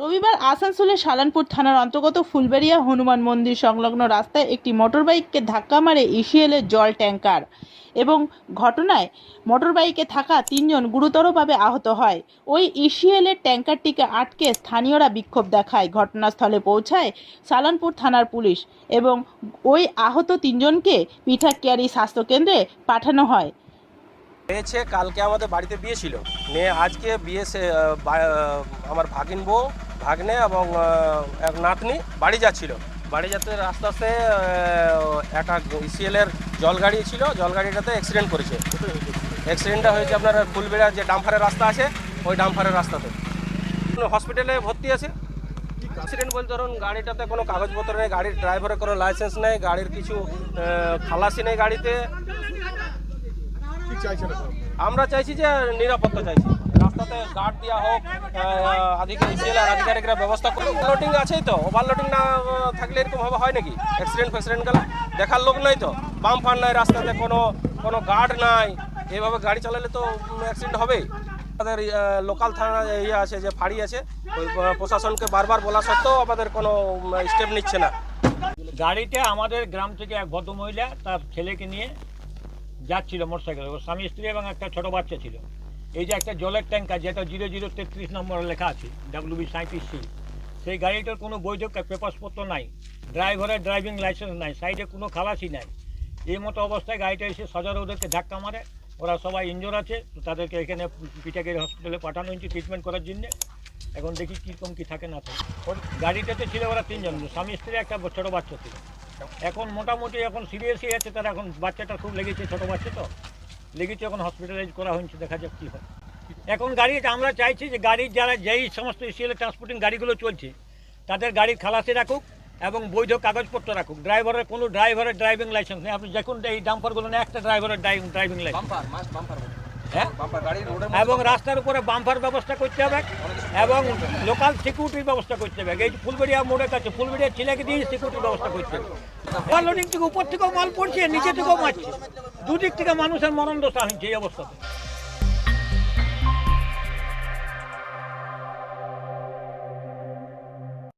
রবিবার আসানসোলের সালানপুর থানার অন্তর্গত ফুলবেড়িয়া হনুমান মন্দির সংলগ্ন রাস্তায় একটি মোটরবাইককে ধাক্কা মারে ইসিএলের জল ট্যাঙ্কার এবং ঘটনায় মোটরবাইকে থাকা তিনজন গুরুতরভাবে আহত হয়। ওই ইসিএলের ট্যাঙ্কারটিকে আটকে স্থানীয়রা বিক্ষোভ দেখায়। ঘটনাস্থলে পৌঁছায় সালানপুর থানার পুলিশ এবং ওই আহত তিনজনকে পিঠাকিয়ারি স্বাস্থ্যকেন্দ্রে পাঠানো হয়। হয়েছে কালকে আমাদের বাড়িতে বিয়ে ছিল। নিয়ে আজকে বিয়ে আমার ভাগিন বউ ভাগ্নে এবং এক নাতনি বাড়ি যাচ্ছিল। বাড়ি যেতে আস্তে আহ, একটা ইসিএলের জল গাড়ি ছিল জল গাড়িটাতে অ্যাক্সিডেন্ট করেছে অ্যাক্সিডেন্টটা হয়েছে আপনার ফুলবেড়ার যে ডাম্পারের রাস্তা আছে ওই ডাম্পারের রাস্তাতে। হসপিটালে ভর্তি আছে। অ্যাক্সিডেন্ট বলতে ধরুন গাড়িটাতে কোনো কাগজপত্র নেই গাড়ির ড্রাইভারের কোনো লাইসেন্স নেই গাড়ির কিছু খালাসি নেই গাড়িতে। চাইছেন আমরা চাইছি যে নিরাপত্তা চাইছি। রাস্তাতে গার্ড দেওয়া হোক আধিকারিক জেলার আধিকারিকরা ব্যবস্থা করুক। ওভারলোডিং আছেই তো। ওভারলোডিং না থাকলে এরকম ভাবে হয় নাকি? অ্যাক্সিডেন্ট ফ্যাক্সিডেন্ট গেলে দেখার লোক নাই তো। বাম ফান নাই রাস্তাতে কোনো কোনো গার্ড নাই। এইভাবে গাড়ি চালালে তো অ্যাক্সিডেন্ট হবেই। আমাদের লোকাল থানা ইয়ে আছে যে ফাঁড়ি আছে ওই প্রশাসনকে বারবার বলা সত্ত্বেও আমাদের কোনো স্টেপ নিচ্ছে না। গাড়িটা আমাদের গ্রাম থেকে এক ভদ্রমহিলা তার ছেলেকে নিয়ে যাচ্ছিল মোটরসাইকেল। ওর স্বামী স্ত্রী এবং একটা ছোট বাচ্চা ছিল। এই যে একটা জলের ট্যাঙ্কার যেটা জিরো জিরো তেত্রিশ নম্বরে লেখা আছে ডাব্লিউ বি সাঁত্রিশ সি সেই গাড়িটার কোনো বৈধ পেপারসপত্র নাই। ড্রাইভারের ড্রাইভিং লাইসেন্স নাই, সাইডে কোনো খালাসি নাই। এই মতো অবস্থায় গাড়িটা এসে সজার ওদেরকে ধাক্কা মারে। ওরা সবাই ইঞ্জোর আছে, তো তাদেরকে এখানে পিটাকের হসপিটালে পাঠানো হয়েছে ট্রিটমেন্ট করার জন্য। এখন দেখি কীরকম কী থাকে না থাকে। ওর গাড়িটাতে ছিল ওরা তিনজন, স্বামী স্ত্রী একটা ছোটো বাচ্চা ছিল। এখন মোটামুটি এখন সিরিয়াসই আছে তার এখন বাচ্চাটা খুব লেগেছে ছোটো বাচ্চা তো। লেগেছে এখন হসপিটালাইজ করা হয়েছে দেখা যাক কী হয়। এখন গাড়ি আমরা চাইছি যে গাড়ির যারা যেই সমস্ত এসিএল ট্রান্সপোর্টিং গাড়িগুলো চলছে তাদের গাড়ির খালাসি রাখুক এবং বৈধ কাগজপত্র রাখুক। ড্রাইভারের কোনো ড্রাইভারের ড্রাইভিং লাইসেন্স নেই। আপনি দেখুন এই ডাম্পারগুলো নেই একটা ড্রাইভারের ড্রাইভিং ড্রাইভিং লাইসেন্স হ্যাঁ? এবং রাস্তার উপরে বাম্পার ব্যবস্থা করতে হবে। এবং লোকাল সিকিউরিটির ব্যবস্থা করতে হবে। এই ফুলবেড়িয়া মোড়ের কাছে, ফুলবেড়িয়া ছেলেকে দিয়ে সিকিউরিটির ব্যবস্থা করতে হবে। মাল থেকে উপর থেকেও মাল পড়ছে, নিচে থেকেও মারছে। দুদিক থেকে মানুষের মরণ দশা হয়েছে এই অবস্থাতে।